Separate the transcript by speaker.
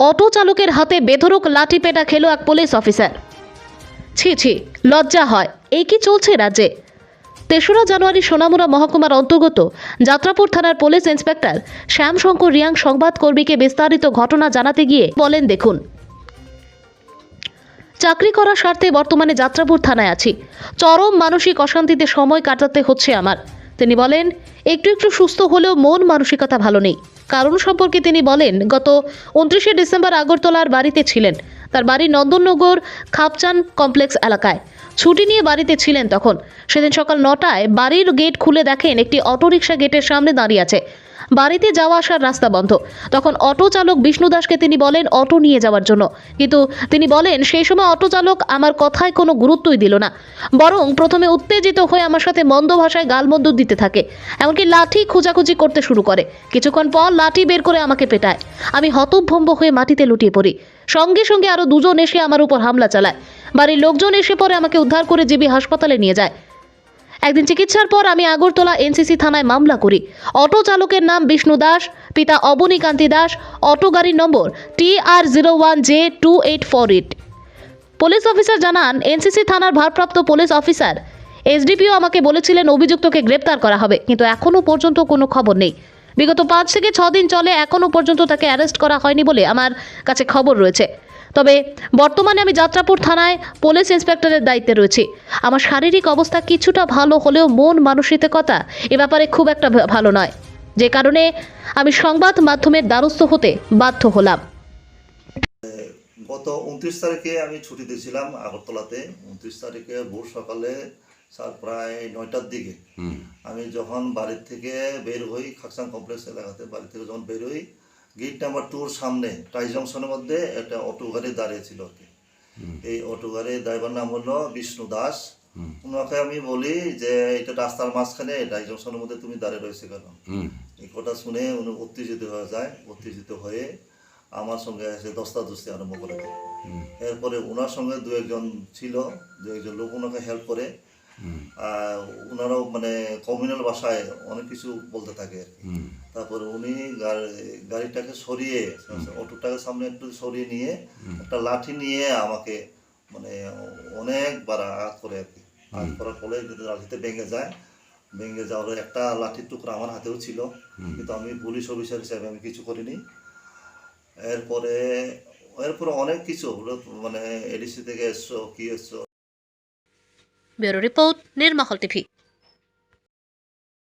Speaker 1: Auto চালকের হাতে বেধরক লাঠি পেটা খেলো এক পুলিশ অফিসার। ছি ছি, লজ্জা হয়, এই কি চলছে রাজ্যে? তেসরা জানুয়ারি সোনামুড়া মহকুমার অন্তর্গত যাত্রাপুর থানার পুলিশ ইন্সপেক্টর শ্যামশঙ্কর রিয়াং সংবাদকর্মীকে বিস্তারিত ঘটনা জানাতে গিয়ে বলেন, দেখুন, চাকরি করার স্বার্থে বর্তমানে যাত্রাপুর থানায় আছি। চরম মানসিক অশান্তিতে সময় কাটাতে হচ্ছে আমার। তিনি বলেন, একটু একটু সুস্থ হলেও মন মানসিকতা ভালো নেই। কারণ সম্পর্কে তিনি বলেন, গত উনত্রিশে ডিসেম্বর আগরতলার বাড়িতে ছিলেন। তার বাড়ি নন্দননগর খাপচান কমপ্লেক্স এলাকায়। ছুটি নিয়ে বাড়িতে ছিলেন তখন। সেদিন সকাল নটায় বাড়ির গেট খুলে দেখেন একটি অটোরিকশা গেটের সামনে দাঁড়িয়ে আছে। বাড়িতে যাওয়া আসার রাস্তা বন্ধ। তখন অটো চালক বিষ্ণু দাসকে তিনি বলেন, অটো নিয়ে যাওয়ার জন্য। কিন্তু তিনি বলেন, সেই সময় অটো চালক আমার কথায় কোনো গুরুত্বই দিল না। বরং প্রথমে উত্তেজিত হয়ে আমার সাথে মন্দ ভাষায় গালমন্দ দিতে থাকে। এমনকি লাঠি খোঁজাখুঁজি করতে শুরু করে। কিছুক্ষণ পর লাঠি বের করে আমাকে পেটায়। আমি হতভম্ব হয়ে মাটিতে লুটিয়ে পড়ি। সঙ্গে সঙ্গে আরও দুজন এসে আমার উপর হামলা চালায়। বাড়ির লোকজন এসে পরে আমাকে উদ্ধার করে জিবি হাসপাতালে নিয়ে যায়। একদিন চিকিৎসার পর আমি আগরতলা এনসিসি থানায় মামলা করি। অটো চালকের নাম বিষ্ণু দাস, পিতা অবনীকান্তি দাস, অটো গাড়ির number T R zero one J two eight four eight. Police officer জানান, এনসিসি থানার ভারপ্রাপ্ত পুলিশ অফিসার এসডিপিও আমাকে বলেছিলেন অভিযুক্তকে গ্রেপ্তার করা হবে, কিন্তু এখনও পর্যন্ত কোনো খবর নেই। বিগত পাঁচ থেকে ছ দিন চলে, এখনও পর্যন্ত তাকে অ্যারেস্ট করা হয়নি বলে আমার কাছে খবর রয়েছে। তবে বর্তমানে আমি যাত্রাপুর থানায় পুলিশ ইন্সপেক্টরের দায়িত্বে রয়েছি। আমার শারীরিক অবস্থা কিছুটা ভালো হলেও মন মানসিকতা এ ব্যাপারে খুব একটা ভালো নয়। যে কারণে আমি সংবাদ মাধ্যমের দ্বারস্থ হতে বাধ্য হলাম।
Speaker 2: গত উনত্রিশ তারিখে আমি ছুটিতে ছিলাম আগরতলাতে। উনত্রিশ তারিখে ভোর সকালে স্যার প্রায় নয়টার দিকে আমি যখন বাড়ির থেকে বের হই খাকসাং কমপ্লেক্স এলাকাতে বাড়ি থেকে যখন বের হই গেট নাম্বার টুর সামনে টাই জংশনের মধ্যে একটা অটো গাড়ি দাঁড়িয়ে ছিল আর কি। এই অটো গাড়ির ড্রাইভার নাম হলো বিষ্ণু দাস ওনাকে আমি বলি যে এটা রাস্তার মাঝখানে টাই জংশনের মধ্যে তুমি দাঁড়িয়ে রয়েছে কেন? এই কথা শুনে উনি উত্তেজিত হয়ে যায়। উত্তেজিত হয়ে আমার সঙ্গে এসে দস্তাদস্তি আরম্ভ করে দেয়। এরপরে ওনার সঙ্গে দু একজন ছিল দু একজন লোক ওনাকে হেল্প করে ওনারাও মানে কমিউনাল ভাষায় অনেক কিছু বলতে থাকে। আর কি। তারপরে উনি গাড়ি- গাড়িটাকে সরিয়ে অটোটাকে সামনে একটু সরিয়ে নিয়ে একটা লাঠি নিয়ে আমাকে মানে অনেকবার আঘাত করে আর কি। আঘাত করার ফলে যদি লাঠিতে ভেঙে যায় ভেঙে যাওয়ার একটা লাঠির টুকরা আমার হাতেও ছিল। কিন্তু আমি পুলিশ অফিসার হিসাবে আমি কিছু করিনি। এরপরে এরপরে অনেক কিছু মানে এডিসি থেকে এসছো কি এসছো
Speaker 1: ব্যুরো রিপোর্ট নির্মহল টিভি।